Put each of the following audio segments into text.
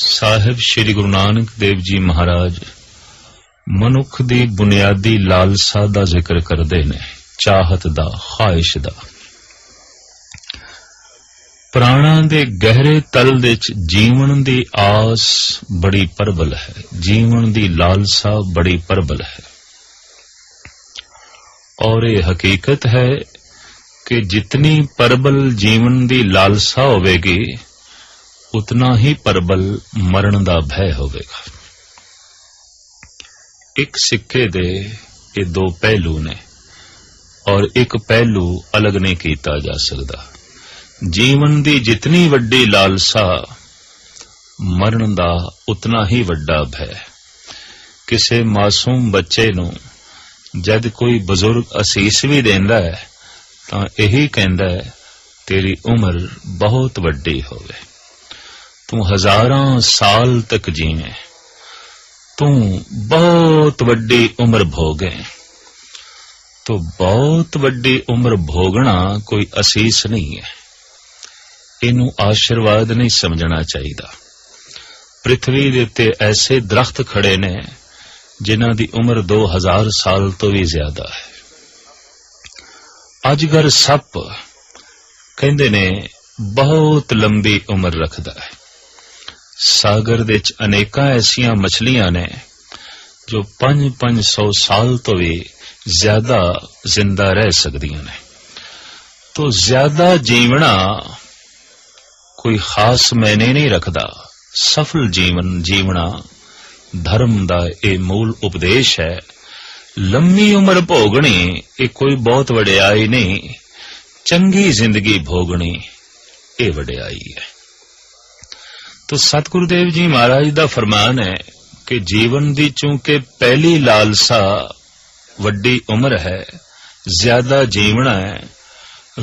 ਸਾਹਿਬ ਸ੍ਰੀ ਗੁਰੂ ਨਾਨਕ ਦੇਵ ਜੀ ਮਹਾਰਾਜ, ਮਨੁੱਖ ਦੀ ਬੁਨਿਆਦੀ ਲਾਲਸਾ ਦਾ ਜ਼ਿਕਰ ਕਰਦੇ ਨੇ, ਚਾਹਤ ਦਾ, ਖਾਹਿਸ਼ ਦਾ। ਪ੍ਰਾਣਾਂ ਦੇ ਗਹਿਰੇ ਤਲ ਦੇ ਵਿੱਚ ਜੀਵਨ ਦੀ ਆਸ ਬੜੀ ਪ੍ਰਬਲ ਹੈ, ਜੀਵਨ ਦੀ ਲਾਲਸਾ ਬੜੀ ਪ੍ਰਬਲ ਹੈ। ਔਰ ਇਹ ਹਕੀਕਤ ਹੈ ਕਿ ਜਿਤਨੀ ਪ੍ਰਬਲ ਜੀਵਨ ਦੀ ਲਾਲਸਾ ਹੋਵੇਗੀ ਉਤਨਾ ਹੀ ਪ੍ਰਬਲ ਮਰਨ ਦਾ ਭੈ ਹੋਵੇਗਾ। ਇੱਕ ਸਿੱਕੇ ਦੇ ਇਹ ਦੋ ਪਹਿਲੂ ਨੇ ਔਰ ਇੱਕ ਪਹਿਲੂ ਅਲੱਗ ਨਹੀਂ ਕੀਤਾ ਜਾ ਸਕਦਾ। ਜੀਵਨ ਦੀ ਜਿਤਨੀ ਵੱਡੀ ਲਾਲਸਾ ਮਰਨ ਦਾ ਉਤਨਾ ਹੀ ਵੱਡਾ ਭੈ। ਕਿਸੇ ਮਾਸੂਮ ਬੱਚੇ ਨੂੰ ਜਦ ਕੋਈ ਬਜ਼ੁਰਗ ਅਸੀਸ ਵੀ ਦਿੰਦਾ ਹੈ ਤਾਂ ਇਹੀ ਕਹਿੰਦਾ ਹੈ, ਤੇਰੀ ਉਮਰ ਬਹੁਤ ਵੱਡੀ ਹੋਵੇ। ਤੂੰ ਹਜ਼ਾਰਾਂ ਸਾਲ ਤੱਕ ਜੀਵੇਂ। ਤੂੰ ਬਹੁਤ ਵੱਡੀ ਉਮਰ ਭੋਗੇ। ਤੋ ਬਹੁਤ ਵੱਡੀ ਉਮਰ ਭੋਗਣਾ ਕੋਈ ਅਸੀਸ ਨਹੀਂ ਹੈ। ਇਹਨੂੰ ਆਸ਼ੀਰਵਾਦ ਨਹੀਂ ਸਮਝਣਾ ਚਾਹੀਦਾ। ਪ੍ਰithvi ਦੇ ਉੱਤੇ ਐਸੇ ਦਰਖਤ ਖੜੇ ਨੇ, ਜਿਨ੍ਹਾਂ ਦੀ ਉਮਰ 2000 ਸਾਲ ਤੋਂ ਵੀ ਜ਼ਿਆਦਾ ਹੈ। ਅਜਗਰ ਸੱਪ ਕਹਿੰਦੇ ਨੇ, ਬਹੁਤ ਲੰਬੀ ਉਮਰ ਰੱਖਦਾ ਹੈ। ਸਾਗਰ ਦੇ ਵਿੱਚ ਅਨੇਕਾਂ ਐਸੀਆਂ ਮਛਲੀਆਂ ਨੇ ਜੋ 5-500 ਸਾਲ ਤੋਂ ਵੀ ਜ਼ਿਆਦਾ ਜ਼ਿੰਦਾ ਰਹਿ ਸਕਦੀਆਂ ਨੇ। ਤੋਂ ਜ਼ਿਆਦਾ ਜੀਵਣਾ ਕੋਈ ਖਾਸ ਮੈਨੇ ਨਹੀਂ ਰੱਖਦਾ। ਸਫਲ ਜੀਵਨ, ਜੀਵਣਾ ਧਰਮ ਦਾ ਇਹ ਮੂਲ ਉਪਦੇਸ਼ ਹੈ। ਲੰਮੀ ਉਮਰ ਭੋਗਣੀ, ਇਹ ਕੋਈ ਬਹੁਤ ਵਡਿਆਈ ਨਹੀਂ। ਚੰਗੀ ਜ਼ਿੰਦਗੀ ਭੋਗਣੀ, ਇਹ ਵਡਿਆਈ ਹੈ। ਤੋ ਸਤਿਗੁਰੂ ਦੇਵ ਜੀ ਮਹਾਰਾਜ ਦਾ ਫਰਮਾਨ ਹੈ ਕਿ ਜੀਵਨ ਦੀ ਚੂੰਕਿ ਪਹਿਲੀ ਲਾਲਸਾ ਵੱਡੀ ਉਮਰ ਹੈ, ਜ਼ਿਆਦਾ ਜੀਵਣਾ ਹੈ,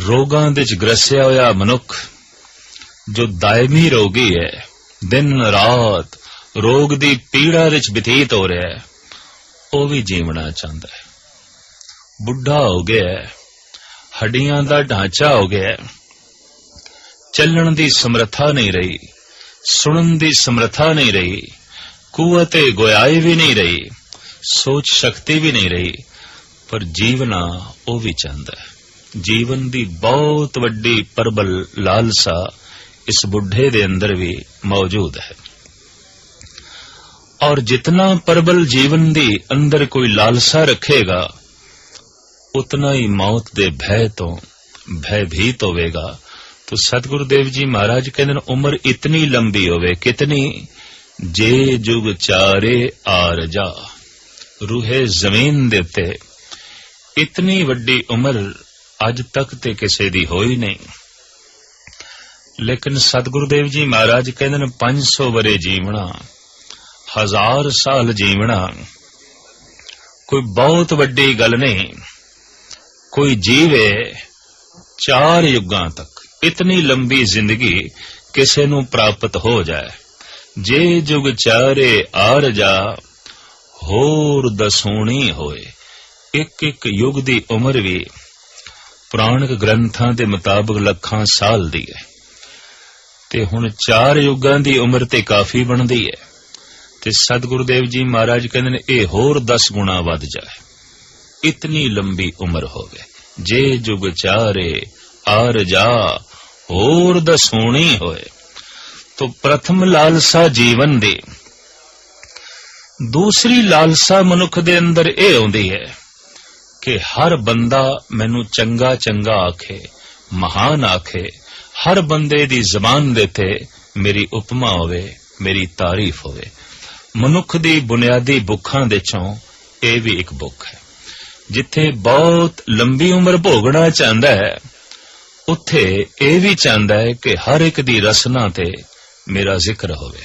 ਰੋਗਾਂ ਦੇ ਚ ਗ੍ਰਸਿਆ ਹੋਇਆ ਮਨੁੱਖ ਜੋ ਦਾਇਮੀ ਰੋਗੀ ਹੈ, ਦਿਨ ਰਾਤ ਰੋਗ ਦੀ ਪੀੜਾ ਵਿੱਚ ਬਤੀਤ ਹੋ ਰਿਹਾ ਹੈ, ਉਹ ਵੀ ਜੀਵਣਾ ਚਾਹੁੰਦਾ ਹੈ। ਬੁੱਢਾ ਹੋ ਗਿਆ ਹੈ, ਹੱਡੀਆਂ ਦਾ ਢਾਂਚਾ ਹੋ ਗਿਆ ਹੈ, ਚੱਲਣ ਦੀ ਸਮਰੱਥਾ ਨਹੀਂ ਰਹੀ। ਸੁਣਨ ਦੀ ਸਮਰੱਥਾ ਨਹੀਂ ਰਹੀ। ਕੂਵਤੇ ਗੋਇਆਈ ਵੀ ਨਹੀਂ ਰਹੀ। ਸੋਚ ਸ਼ਕਤੀ ਵੀ ਨਹੀਂ ਰਹੀ। ਪਰ ਜੀਵਨਾ ਉਹ ਵੀ ਚਾਹੁੰਦਾ ਜੀਵਨ ਦੀ ਬਹੁਤ ਵੱਡੀ ਪਰਬਲ ਲਾਲਸਾ ਇਸ ਬੁੱਢੇ ਦੇ ਅੰਦਰ ਵੀ ਮੌਜੂਦ ਹੈ। ਔਰ ਜਿਤਨਾ ਪਰਬਲ ਜੀਵਨ ਦੀ ਅੰਦਰ ਕੋਈ ਲਾਲਸਾ ਰੱਖੇਗਾ, ਉਤਨਾ ਹੀ ਮੌਤ ਦੇ ਭੈ ਤੋਂ ਭੈਭੀਤ ਹੋਵੇਗਾ। ਤੋ ਸਤਿਗੁਰੂ ਦੇਵ ਜੀ ਮਹਾਰਾਜ ਕਹਿੰਦੇ ਨੇ, ਉਮਰ ਇਤਨੀ ਲੰਬੀ ਹੋਵੇ, ਕਿਤਨੀ? ਜੇ ਜੁਗ ਚਾਰੇ ਆਰ ਜਾ, ਰੂਹੇ ਜ਼ਮੀਨ ਦੇ ਉੱਤੇ। ਇਤਨੀ ਵੱਡੀ ਉਮਰ ਅੱਜ ਤੱਕ ਤੇ ਕਿਸੇ ਦੀ ਹੋਈ ਨਹੀਂ। ਲੇਕਿਨ ਸਤਿਗੁਰੂ ਦੇਵ ਜੀ ਮਹਾਰਾਜ ਕਹਿੰਦੇ ਨੇ 500 ਬਰੇ ਜੀਵਣਾ, ਹਜ਼ਾਰ ਸਾਲ ਜੀਵਣਾ, ਕੋਈ ਬਹੁਤ ਵੱਡੀ ਗੱਲ ਨਹੀਂ। ਕੋਈ ਜੀਵੇ ਚਾਰ ਯੁੱਗਾਂ ਤੱਕ। ਇਤਨੀ ਲੰਬੀ ਜ਼ਿੰਦਗੀ ਕਿਸੇ ਨੂੰ ਪ੍ਰਾਪਤ ਹੋ ਜਾਏ। ਜੇ ਜੁਗ ਚਾਰੇ ਆਰ ਜਾ, ਹੋਰ ਦਸੂਣੀ ਹੋਏ। ਇੱਕ ਇੱਕ ਯੁਗ ਦੀ ਉਮਰ ਵੀ ਪੁਰਾਣਿਕ ਗ੍ਰੰਥਾਂ ਦੇ ਮੁਤਾਬਕ ਲੱਖਾਂ ਸਾਲ ਦੀ ਹੈ। ਤੇ ਹੁਣ ਚਾਰ ਯੁੱਗਾਂ ਦੀ ਉਮਰ ਤੇ ਕਾਫੀ ਬਣਦੀ ਹੈ। ਤੇ ਸਤਿਗੁਰੂ ਦੇਵ ਜੀ ਮਹਾਰਾਜ ਕਹਿੰਦੇ ਨੇ, ਇਹ ਹੋਰ 10 ਗੁਣਾ ਵੱਧ ਜਾਏ। ਇਤਨੀ ਲੰਬੀ ਉਮਰ ਹੋਵੇ ਜੇ ਜੁਗ ਚਾਰੇ ਆਰ ਜਾ, ਹੋਰ ਦਸੂਣੀ ਹੋਏ। ਤੋ ਪ੍ਰਥਮ ਲਾਲਸਾ ਜੀਵਨ ਦੀ। ਦੂਸਰੀ ਲਾਲਸਾ ਮਨੁੱਖ ਦੇ ਅੰਦਰ ਇਹ ਆਉਂਦੀ ਹੈ ਕਿ ਹਰ ਬੰਦਾ ਮੈਨੂੰ ਚੰਗਾ ਚੰਗਾ ਆਖੇ, ਮਹਾਨ ਆਖੇ, ਹਰ ਬੰਦੇ ਦੀ ਜ਼ਬਾਨ ਦੇ ਤੇ ਮੇਰੀ ਉਪਮਾ ਹੋਵੇ, ਮੇਰੀ ਤਾਰੀਫ ਹੋਵੇ। ਮਨੁੱਖ ਦੀ ਬੁਨਿਆਦੀ ਭੁੱਖਾਂ ਦੇ ਚੋਂ ਇਹ ਵੀ ਇੱਕ ਭੁੱਖ ਹੈ, ਜਿੱਥੇ ਬਹੁਤ ਲੰਬੀ ਉਮਰ ਭੋਗਣਾ ਚਾਹੁੰਦਾ ਹੈ ਉੱਥੇ ਇਹ ਵੀ ਚਾਹੁੰਦਾ ਹੈ ਕਿ ਹਰ ਇੱਕ ਦੀ ਰਸਨਾ ਤੇ ਮੇਰਾ ਜ਼ਿਕਰ ਹੋਵੇ।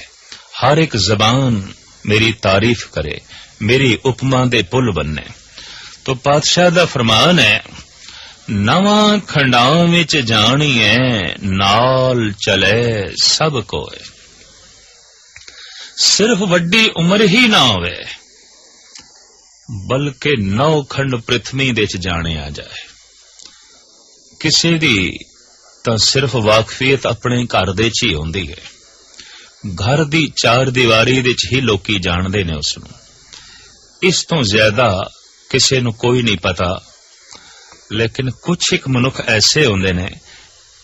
ਹਰ ਇੱਕ ਜ਼ਬਾਨ ਮੇਰੀ ਤਾਰੀਫ ਕਰੇ, ਮੇਰੀ ਉਪਮਾ ਦੇ ਪੁੱਲ ਬੰਨੇ। ਤੋ ਪਾਤਸ਼ਾਹ ਦਾ ਫਰਮਾਨ ਹੈ, ਨਵਾਂ ਖੰਡਾਂ ਵਿੱਚ ਜਾਣੀਏ ਨਾਲ ਚਲੇ ਸਭ ਕੋਏ। ਸਿਰਫ ਵੱਡੀ ਉਮਰ ਹੀ ਨਾ ਹੋਵੇ, ਬਲਕਿ ਨੌ ਖੰਡ ਪ੍ਰithvi ਦੇ ਚ ਜਾਣਿਆ ਜਾਏ। ਕਿਸੇ ਦੀ ਤਾਂ ਸਿਰਫ ਵਾਕਫੀਅਤ ਆਪਣੇ ਘਰ ਦੇ ਚ ਹੀ ਹੁੰਦੀ ਹੈ। ਘਰ ਦੀ ਚਾਰ ਦੀਵਾਰੀ ਵਿੱਚ ਹੀ ਲੋਕੀ ਜਾਣਦੇ ਨੇ ਉਸ ਨੂੰ। ਇਸ ਤੋਂ ਜ਼ਿਆਦਾ ਕਿਸੇ ਨੂੰ ਕੋਈ ਨਹੀਂ ਪਤਾ। ਲੇਕਿਨ ਕੁਝ ਇੱਕ ਮਨੁੱਖ ਐਸੇ ਹੁੰਦੇ ਨੇ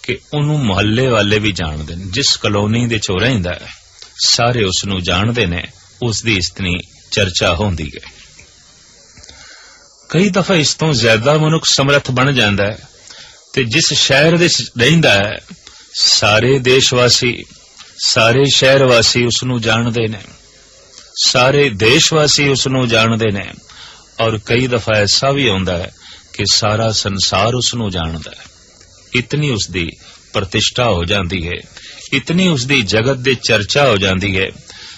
ਕਿ ਉਹਨੂੰ ਮੁਹੱਲੇ ਵਾਲੇ ਵੀ ਜਾਣਦੇ ਨੇ, ਜਿਸ ਕਲੋਨੀ ਦੇ ਚ ਰਹਿੰਦਾ ਹੈ। ਸਾਰੇ ਉਸ ਨੂੰ ਜਾਣਦੇ ਨੇ, ਉਸ ਦੀ ਇਤਨੀ ਚਰਚਾ ਹੁੰਦੀ ਹੈ। ਕਈ ਦਫਾ ਇਸ ਤੋਂ ਜ਼ਿਆਦਾ ਮਨੁੱਖ ਸਮਰੱਥ ਬਣ ਜਾਂਦਾ ਹੈ। ਤੇ ਜਿਸ ਸ਼ਹਿਰ ਦੇ ਰਹਿੰਦਾ ਹੈ, ਸਾਰੇ ਦੇਸ਼ ਵਾਸੀ ਸਾਰੇ ਸ਼ਹਿਰ ਵਾਸੀ ਉਸ ਨੂੰ ਜਾਣਦੇ ਨੇ। ਸਾਰੇ ਦੇਸ਼ ਵਾਸੀ ਉਸ ਨੂੰ ਜਾਣਦੇ ਨੇ ਔਰ ਕਈ ਦਫਾ ਐਸਾ ਵੀ ਆਉਂਦਾ ਹੈ ਕਿ ਸਾਰਾ ਸੰਸਾਰ ਉਸ ਨੂੰ ਜਾਣਦਾ ਹੈ। ਇਤਨੀ ਉਸ ਦੀ ਪ੍ਰਤਿਸ਼ਠਾ ਹੋ ਜਾਂਦੀ ਹੈ, ਇਤਨੀ ਉਸ ਦੀ ਜਗਤ ਦੇ ਚਰਚਾ ਹੋ ਜਾਂਦੀ ਹੈ,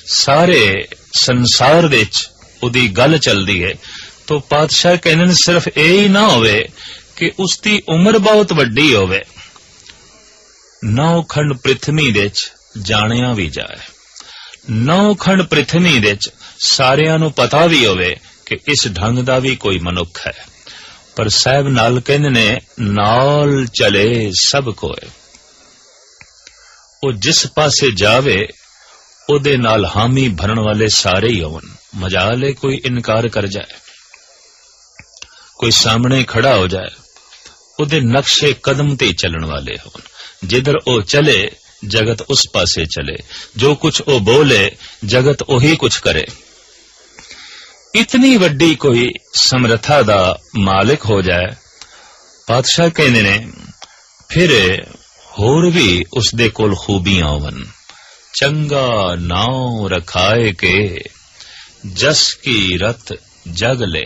ਸਾਰੇ ਸੰਸਾਰ ਵਿੱਚ ਉਹਦੀ ਗੱਲ ਚੱਲਦੀ ਹੈ। ਤੋ ਪਾਤਸ਼ਾਹ ਕਹਿੰਦੇ ਨੇ, ਸਿਰਫ ਇਹ ਹੀ ਨਾ ਹੋਵੇ ਕਿ ਉਸ ਦੀ ਉਮਰ ਬਹੁਤ ਵੱਡੀ ਹੋਵੇ। ਨੌ ਖੰਡ ਪ੍ਰithvi ਦੇ ਵਿੱਚ ਜਾਣਿਆ ਵੀ ਜਾਏ। ਨੌ ਖੰਡ ਪ੍ਰithvi ਦੇ ਵਿੱਚ ਸਾਰਿਆਂ ਨੂੰ ਪਤਾ ਵੀ ਹੋਵੇ ਕਿ ਇਸ ਢੰਗ ਦਾ ਵੀ ਕੋਈ ਮਨੁੱਖ ਹੈ। ਪਰ ਸਾਹਿਬ ਨਾਲ ਕਹਿੰਦੇ ਨੇ ਨਾਲ ਚਲੇ ਸਭ ਕੋਏ। ਉਹ ਜਿਸ ਪਾਸੇ ਜਾਵੇ, ਉਹਦੇ ਨਾਲ ਹਾਮੀ ਭਰਨ ਵਾਲੇ ਸਾਰੇ ਹੀ ਹੋਣ। ਮਜਾਲੇ ਕੋਈ ਇਨਕਾਰ ਕਰ ਜਾਏ। ਕੋਈ ਸਾਹਮਣੇ ਖੜਾ ਹੋ ਜਾਏ। ਉਹਦੇ ਨਕਸ਼ੇ ਕਦਮ ਤੇ ਚੱਲਣ ਵਾਲੇ ਹੋਣ। ਜਿੱਧਰ ਉਹ ਚਲੇ, ਜਗਤ ਉਸ ਪਾਸੇ ਚਲੇ। ਜੋ ਕੁਝ ਉਹ ਬੋਲੇ, ਜਗਤ ਉਹੀ ਕੁਝ ਕਰੇ। ਇਤਨੀ ਵੱਡੀ ਕੋਈ ਸਮਰੱਥਾ ਦਾ ਮਾਲਕ ਹੋ ਜਾਏ, ਪਾਤਸ਼ਾਹ ਕਹਿੰਦੇ ਨੇ, ਫਿਰ ਹੋਰ ਵੀ ਉਸ ਦੇ ਕੋਲ ਖੂਬੀਆਂ ਹੋਵਨ। ਚੰਗਾ ਨਾਉ ਰਖਾਏ ਕੇ, ਜਸ ਕੀ ਰਤ ਜਗ ਲੈ।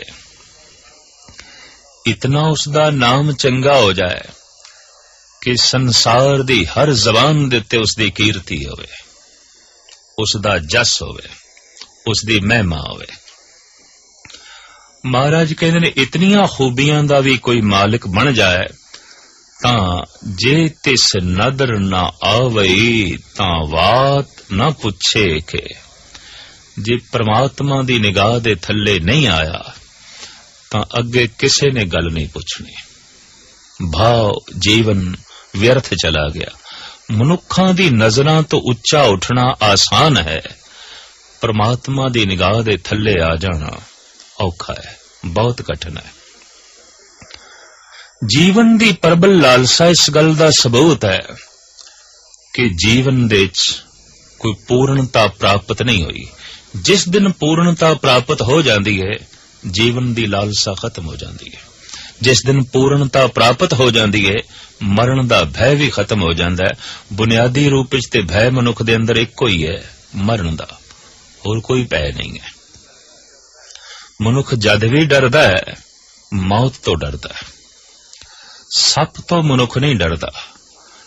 ਇਤਨਾ ਉਸ ਦਾ ਨਾਮ ਚੰਗਾ ਹੋ ਜਾਏ ਕਿ ਸੰਸਾਰ ਦੀ ਹਰ ਜ਼ਬਾਨ ਦੇ ਉੱਤੇ ਉਸ ਦੀ ਕੀਰਤੀ ਹੋਵੇ ਉਸ ਦਾ ਜਸ ਹੋਵੇ ਉਸ ਦੀ ਮਹਿਮਾ ਹੋਵੇ। ਮਹਾਰਾਜ ਕਹਿੰਦੇ ਨੇ, ਇਤਨੀਆਂ ਖੂਬੀਆਂ ਦਾ ਵੀ ਕੋਈ ਮਾਲਕ ਬਣ ਜਾਏ, ਤਾਂ ਜੇ ਤਿਸ ਨਦਰ ਨਾ ਆਵਈ, ਤਾਂ ਬਾਤ ਨਾ ਪੁੱਛੇ ਕਿ ਜੇ ਪ੍ਰਮਾਤਮਾ ਦੀ ਨਿਗਾਹ ਦੇ ਥੱਲੇ ਨਹੀਂ ਆਇਆ ਤਾਂ ਅੱਗੇ ਕਿਸੇ ਨੇ ਗੱਲ ਨਹੀਂ ਪੁੱਛਣੀ। ਭਾਵ ਜੀਵਨ ਵਿਅਰਥ ਚਲਾ ਗਿਆ। ਮਨੁੱਖਾਂ ਦੀ ਨਜ਼ਰਾਂ ਤੋਂ ਉੱਚਾ ਉੱਠਣਾ ਆਸਾਨ ਹੈ। ਪਰਮਾਤਮਾ ਦੀ ਨਿਗਾਹ ਦੇ ਥੱਲੇ ਆ ਜਾਣਾ ਔਖਾ ਹੈ, ਬਹੁਤ ਕਠਿਨ ਹੈ। ਜੀਵਨ ਦੀ ਪ੍ਰਬਲ ਲਾਲਸਾ ਇਸ ਗੱਲ ਦਾ ਸਬੂਤ ਹੈ ਕਿ ਜੀਵਨ ਦੇ ਵਿੱਚ ਕੋਈ ਪੂਰਨਤਾ ਪ੍ਰਾਪਤ ਨਹੀਂ ਹੋਈ। ਜਿਸ ਦਿਨ ਪੂਰਨਤਾ ਪ੍ਰਾਪਤ ਹੋ ਜਾਂਦੀ ਹੈ ਜੀਵਨ ਦੀ ਲਾਲਸਾ ਖਤਮ ਹੋ ਜਾਂਦੀ ਹੈ। ਜਿਸ ਦਿਨ ਪੂਰਨਤਾ ਪ੍ਰਾਪਤ ਹੋ ਜਾਂਦੀ ਹੈ, ਮਰਨ ਦਾ ਭੈ ਵੀ ਖਤਮ ਹੋ ਜਾਂਦਾ ਹੈ। ਬੁਨਿਆਦੀ ਰੂਪ ਵਿੱਚ ਤੇ ਭੈ ਮਨੁੱਖ ਦੇ ਅੰਦਰ ਇੱਕੋ ਹੀ ਹੈ, ਮਰਨ ਦਾ। ਹੋਰ ਕੋਈ ਭੈ ਨਹੀਂ ਹੈ। ਮਨੁੱਖ ਜਦ ਵੀ ਡਰਦਾ ਹੈ, ਮੌਤ ਤੋਂ ਡਰਦਾ ਹੈ। ਸੱਪ ਤੋਂ ਮਨੁੱਖ ਨਹੀਂ ਡਰਦਾ।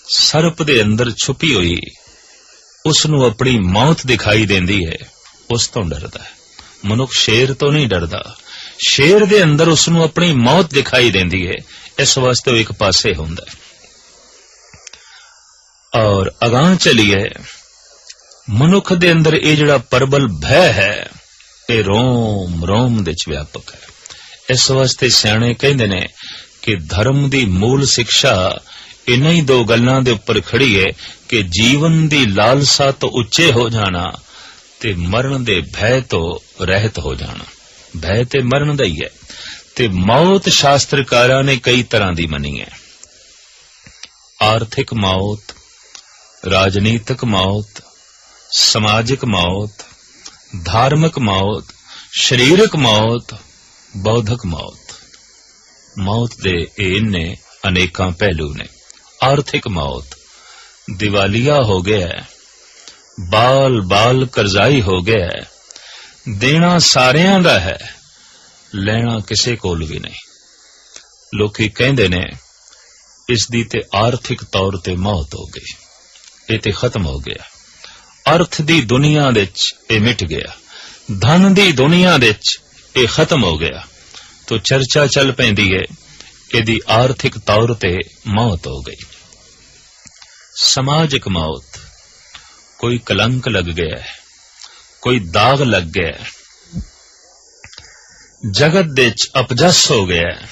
ਸਰਪ ਦੇ ਅੰਦਰ ਛੁਪੀ ਹੋਈ ਉਸ ਨੂੰ ਆਪਣੀ ਮੌਤ ਦਿਖਾਈ ਦਿੰਦੀ ਹੈ, ਉਸ ਤੋਂ ਡਰਦਾ ਹੈ। ਮਨੁੱਖ ਸ਼ੇਰ ਤੋਂ ਨਹੀਂ ਡਰਦਾ। ਸ਼ੇਰ ਦੇ ਅੰਦਰ ਉਸ ਨੂੰ ਆਪਣੀ ਮੌਤ ਦਿਖਾਈ ਦਿੰਦੀ ਹੈ। ਇਸ ਵਾਸਤੇ ਉਹ ਇੱਕ ਪਾਸੇ ਹੁੰਦਾ ਹੈ। ਔਰ ਅਗਾਹ ਚਲੀਏ, ਮਨੁੱਖ ਦੇ ਅੰਦਰ ਇਹ ਜਿਹੜਾ ਪਰਬਲ ਭੈ ਹੈ, ਇਹ ਰੋਮ ਰੋਮ ਦੇ ਚ ਵਿਆਪਕ ਹੈ। ਇਸ ਵਾਸਤੇ ਸਿਆਣੇ ਕਹਿੰਦੇ ਨੇ ਕਿ ਧਰਮ ਦੀ ਮੂਲ ਸਿੱਖਿਆ ਇਨਾਂ ਹੀ ਦੋ ਗੱਲਾਂ ਦੇ ਉੱਪਰ ਖੜੀ ਹੈ ਕਿ ਜੀਵਨ ਦੀ ਲਾਲਸਾ ਤੋਂ ਉੱਚੇ ਹੋ ਜਾਣਾ ਤੇ ਮਰਨ ਦੇ ਭੈ ਤੋਂ ਰਹਿਤ ਹੋ ਜਾਣਾ। ਭੈ ਤੇ ਮਰਨ ਦਾ ਹੀ ਹੈ। ਤੇ ਮੌਤ ਸ਼ਾਸਤਰਕਾਰਾਂ ਨੇ ਕਈ ਤਰ੍ਹਾਂ ਦੀ ਮੰਨੀ ਹੈ। ਆਰਥਿਕ ਮੌਤ, ਰਾਜਨੀਤਿਕ ਮੌਤ, ਸਮਾਜਿਕ ਮੌਤ, ਧਾਰਮਿਕ ਮੌਤ, ਸਰੀਰਕ ਮੌਤ, ਬੌਧਿਕ ਮੌਤ। ਮੌਤ ਦੇ ਇਹ ਅਨੇਕਾਂ ਪਹਿਲੂ ਨੇ। ਆਰਥਿਕ ਮੌਤ, ਦਿਵਾਲੀਆ ਹੋ ਗਿਆ ਬਾਲ ਬਾਲ ਕਰਜ਼ਾਈ ਹੋ ਗਿਆ ਦੇਣਾ ਸਾਰਿਆਂ ਦਾ ਹੈ, ਲੈਣਾ ਕਿਸੇ ਕੋਲ ਵੀ ਨਹੀਂ। ਲੋਕੀ ਕਹਿੰਦੇ ਨੇ, ਇਸ ਦੀ ਤੇ ਆਰਥਿਕ ਤੌਰ ਤੇ ਮੌਤ ਹੋ ਗਈ, ਇਹ ਤੇ ਖਤਮ ਹੋ ਗਿਆ। ਅਰਥ ਦੀ ਦੁਨੀਆ ਵਿੱਚ ਇਹ ਮਿਟ ਗਿਆ, ਧਨ ਦੀ ਦੁਨੀਆ ਵਿੱਚ ਇਹ ਖਤਮ ਹੋ ਗਿਆ। ਤੋ ਚਰਚਾ ਚੱਲ ਪੈਂਦੀ ਹੈ ਇਹਦੀ ਆਰਥਿਕ ਤੌਰ ਤੇ ਮੌਤ ਹੋ ਗਈ। ਸਮਾਜਿਕ ਮੌਤ, ਕੋਈ ਕਲੰਕ ਲੱਗ ਗਿਆ ਹੈ। ਕੋਈ ਦਾਗ ਲੱਗ ਗਿਆ ਜਗਤ ਦੇ ਚ ਅਪਜਸ ਹੋ ਗਿਆ ਹੈ।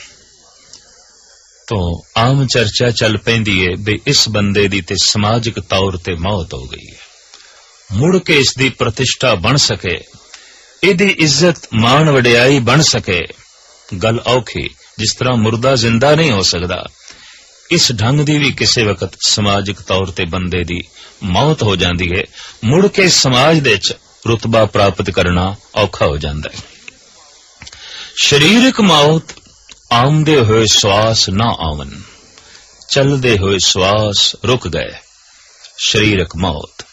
ਤੋ ਆਮ ਚਰਚਾ ਚੱਲ ਪੈਂਦੀ ਏ ਵੀ ਇਸ ਬੰਦੇ ਦੀ ਤੇ ਸਮਾਜਿਕ ਤੌਰ ਤੇ ਮੌਤ ਹੋ ਗਈ ਹੈ। ਮੁੜ ਕੇ ਇਸ ਦੀ ਪ੍ਰਤਿਸ਼ਠਾ ਬਣ ਸਕੇ, ਇਹਦੀ ਇੱਜ਼ਤ ਮਾਣ ਵਡਿਆਈ ਬਣ ਸਕੇ। ਗੱਲ ਔਖੀ, ਜਿਸ ਤਰ੍ਹਾਂ ਮੁਰਦਾ ਜ਼ਿੰਦਾ ਨਹੀਂ ਹੋ ਸਕਦਾ, ਇਸ ਢੰਗ ਦੀ ਵੀ ਕਿਸੇ ਵਕਤ ਸਮਾਜਿਕ ਤੌਰ ਤੇ ਬੰਦੇ ਦੀ ਮੌਤ ਹੋ ਜਾਂਦੀ ਹੈ ਮੁੜ ਕੇ ਸਮਾਜ ਦੇ ਵਿੱਚ ਰੁਤਬਾ ਪ੍ਰਾਪਤ ਕਰਨਾ ਔਖਾ ਹੋ ਜਾਂਦਾ ਹੈ। ਸਰੀਰਕ ਮੌਤ, ਆਉਂਦੇ ਹੋਏ ਸਵਾਸ ਨਾ ਆਵਨ ਚਲਦੇ ਹੋਏ ਸਵਾਸ ਰੁਕ ਗਏ, ਸਰੀਰਕ ਮੌਤ।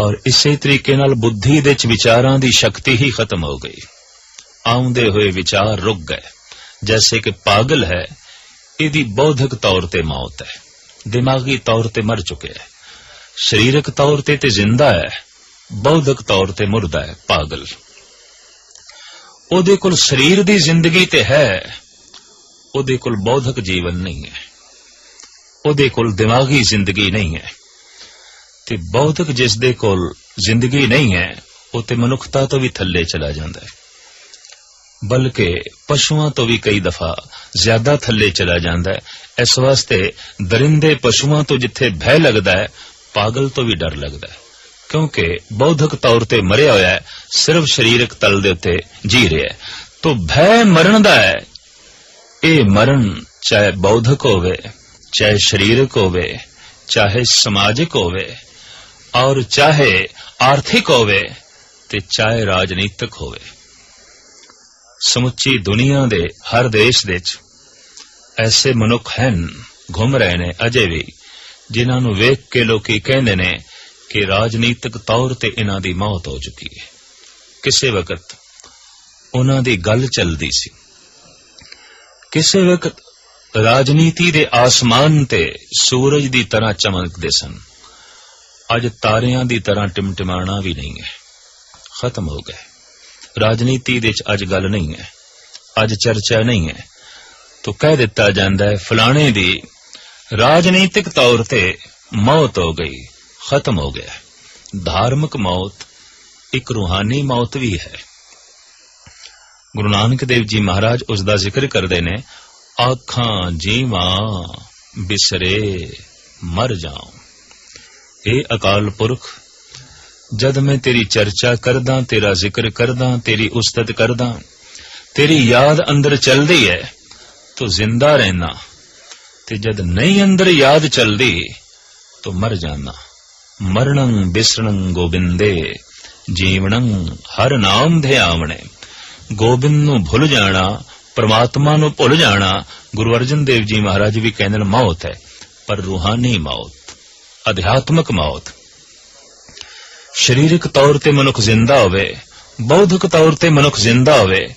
ਔਰ ਇਸੇ ਤਰੀਕੇ ਨਾਲ ਬੁੱਧੀ ਦੇ ਚ ਵਿਚਾਰਾਂ ਦੀ ਸ਼ਕਤੀ ਹੀ ਖਤਮ ਹੋ ਗਈ। ਆਉਂਦੇ ਹੋਏ ਵਿਚਾਰ ਰੁਕ ਗਏ। ਜੈਸੇ ਕਿ ਪਾਗਲ ਹੈ, ਇਹਦੀ ਬੌਧਿਕ ਤੌਰ ਤੇ ਮੌਤ ਹੈ। ਦਿਮਾਗੀ ਤੌਰ ਤੇ ਮਰ ਚੁੱਕਿਆ ਹੈ। ਸਰੀਰਕ ਤੌਰ ਤੇ ਤੇ ਜ਼ਿੰਦਾ ਹੈ। ਬੌਧਿਕ ਤੌਰ ਤੇ ਮੁਰਦਾ ਹੈ, ਪਾਗਲ। ਉਹਦੇ ਕੋਲ ਸਰੀਰ ਦੀ ਜ਼ਿੰਦਗੀ ਤੇ ਹੈ, ਉਹਦੇ ਕੋਲ ਬੌਧਿਕ ਜੀਵਨ ਨਹੀਂ ਹੈ। ਉਹਦੇ ਕੋਲ ਦਿਮਾਗੀ ਜ਼ਿੰਦਗੀ ਨਹੀਂ ਹੈ। ਤੇ ਬੌਧਿਕ ਜਿਸ ਦੇ ਕੋਲ ਜ਼ਿੰਦਗੀ ਨਹੀਂ ਹੈ, ਉਹ ਤੇ ਮਨੁੱਖਤਾ ਤੋਂ ਵੀ ਥੱਲੇ ਚਲਾ ਜਾਂਦਾ ਹੈ। ਬਲਕਿ ਪਸ਼ੂਆਂ ਤੋਂ ਵੀ ਕਈ ਦਫਾ ਜ਼ਿਆਦਾ ਥੱਲੇ ਚਲਾ ਜਾਂਦਾ ਹੈ। ਇਸ ਵਾਸਤੇ ਦਰਿੰਦੇ ਪਸ਼ੂਆਂ ਤੋਂ ਜਿੱਥੇ ਭੈ ਲੱਗਦਾ ਹੈ, ਪਾਗਲ ਤੋਂ ਵੀ ਡਰ ਲੱਗਦਾ ਹੈ। ਕਿਉਂਕਿ ਬੌਧਿਕ ਤੌਰ ਤੇ ਮਰਿਆ ਹੋਇਆ ਹੈ, ਸਿਰਫ ਸਰੀਰਕ ਤਲ ਦੇ ਉੱਤੇ ਜੀ ਰਿਹਾ ਹੈ। ਤੋਂ ਭੈ ਮਰਨ ਦਾ ਹੈ। ਇਹ ਮਰਨ ਚਾਹੇ ਬੌਧਿਕ ਹੋਵੇ, ਚਾਹੇ ਸਰੀਰਕ ਹੋਵੇ, ਚਾਹੇ ਸਮਾਜਿਕ ਹੋਵੇ, ਔਰ ਚਾਹੇ ਆਰਥਿਕ ਹੋਵੇ ਤੇ ਚਾਹੇ ਰਾਜਨੀਤਿਕ ਹੋਵੇ। ਸਮੁੱਚੀ ਦੁਨੀਆ ਦੇ ਹਰ ਦੇਸ਼ ਦੇ ਵਿੱਚ ਐਸੇ ਮਨੁੱਖ ਹਨ, ਘੁੰਮ ਰਹੇ ਨੇ ਅਜੇ ਵੀ, ਜਿਨ੍ਹਾਂ ਨੂੰ ਵੇਖ ਕੇ ਲੋਕੀ ਕਹਿੰਦੇ ਨੇ ਕਿ ਰਾਜਨੀਤਿਕ ਤੌਰ ਤੇ ਇਹਨਾਂ ਦੀ ਮੌਤ ਹੋ ਚੁੱਕੀ ਹੈ। ਕਿਸੇ ਵਕਤ ਉਹਨਾਂ ਦੀ ਗੱਲ ਚੱਲਦੀ ਸੀ। ਕਿਸੇ ਵਕਤ ਰਾਜਨੀਤੀ ਦੇ ਆਸਮਾਨ ਤੇ ਸੂਰਜ ਦੀ ਤਰ੍ਹਾਂ ਚਮਕਦੇ ਸਨ। ਅੱਜ ਤਾਰਿਆਂ ਦੀ ਤਰ੍ਹਾਂ ਟਿਮਟਿਮਾਣਾ ਵੀ ਨਹੀਂ ਹੈ। ਖਤਮ ਹੋ ਗਏ। ਰਾਜਨੀਤੀ ਦੇ ਚ ਅੱਜ ਗੱਲ ਨਹੀਂ ਹੈ। ਅੱਜ ਚਰਚਾ ਨਹੀਂ ਹੈ। ਤੋ ਕਹਿ ਦਿੱਤਾ ਜਾਂਦਾ ਹੈ, ਫਲਾਣੇ ਦੀ ਰਾਜਨੀਤਿਕ ਤੌਰ ਤੇ ਮੌਤ ਹੋ ਗਈ। ਖਤਮ ਹੋ ਗਿਆ। ਧਾਰਮਿਕ ਮੌਤ, ਇੱਕ ਰੂਹਾਨੀ ਮੌਤ ਵੀ ਹੈ। ਗੁਰੂ ਨਾਨਕ ਦੇਵ ਜੀ ਮਹਾਰਾਜ ਉਸ ਦਾ ਜ਼ਿਕਰ ਕਰਦੇ ਨੇ ਆਖਾਂ ਜੀਵਾਂ ਬਿਸਰੇ ਮਰ ਜਾਉ। ਏ ਅਕਾਲ ਪੁਰਖ, ਜਦ ਮੈਂ ਤੇਰੀ ਚਰਚਾ ਕਰਦਾ, ਤੇਰਾ ਜ਼ਿਕਰ ਕਰਦਾ, ਤੇਰੀ ਉਸਤਤ ਕਰਦਾ, ਤੇਰੀ ਯਾਦ ਅੰਦਰ ਚੱਲਦੀ ਹੈ, ਤੋ ਜ਼ਿੰਦਾ ਰਹਿਣਾ। ਤੇ ਜਦ ਨਹੀਂ ਅੰਦਰ ਯਾਦ ਚੱਲਦੀ, ਤੋ ਮਰ ਜਾਣਾ। ਮਰਣੰ ਬਿਸਰਣੰ ਗੋਬਿੰਦੇ, ਜੀਵਣੰ ਹਰ ਨਾਮ ਧਿਆਵਣੇ। ਗੋਬਿੰਦ ਨੂੰ ਭੁੱਲ ਜਾਣਾ, ਪ੍ਰਮਾਤਮਾ ਨੂੰ ਭੁੱਲ ਜਾਣਾ, ਗੁਰੂ ਅਰਜਨ ਦੇਵ ਜੀ ਮਹਾਰਾਜ ਵੀ ਕਹਿੰਦੇ ਮੌਤ ਹੈ, ਪਰ ਰੂਹਾਨੀ ਮੌਤ, ਅਧਿਆਤਮਕ ਮੌਤ। ਸਰੀਰਕ ਤੌਰ ਤੇ ਮਨੁੱਖ ਜ਼ਿੰਦਾ ਹੋਵੇ, ਬੌਧਿਕ ਤੌਰ ਤੇ ਮਨੁੱਖ ਜ਼ਿੰਦਾ ਹੋਵੇ,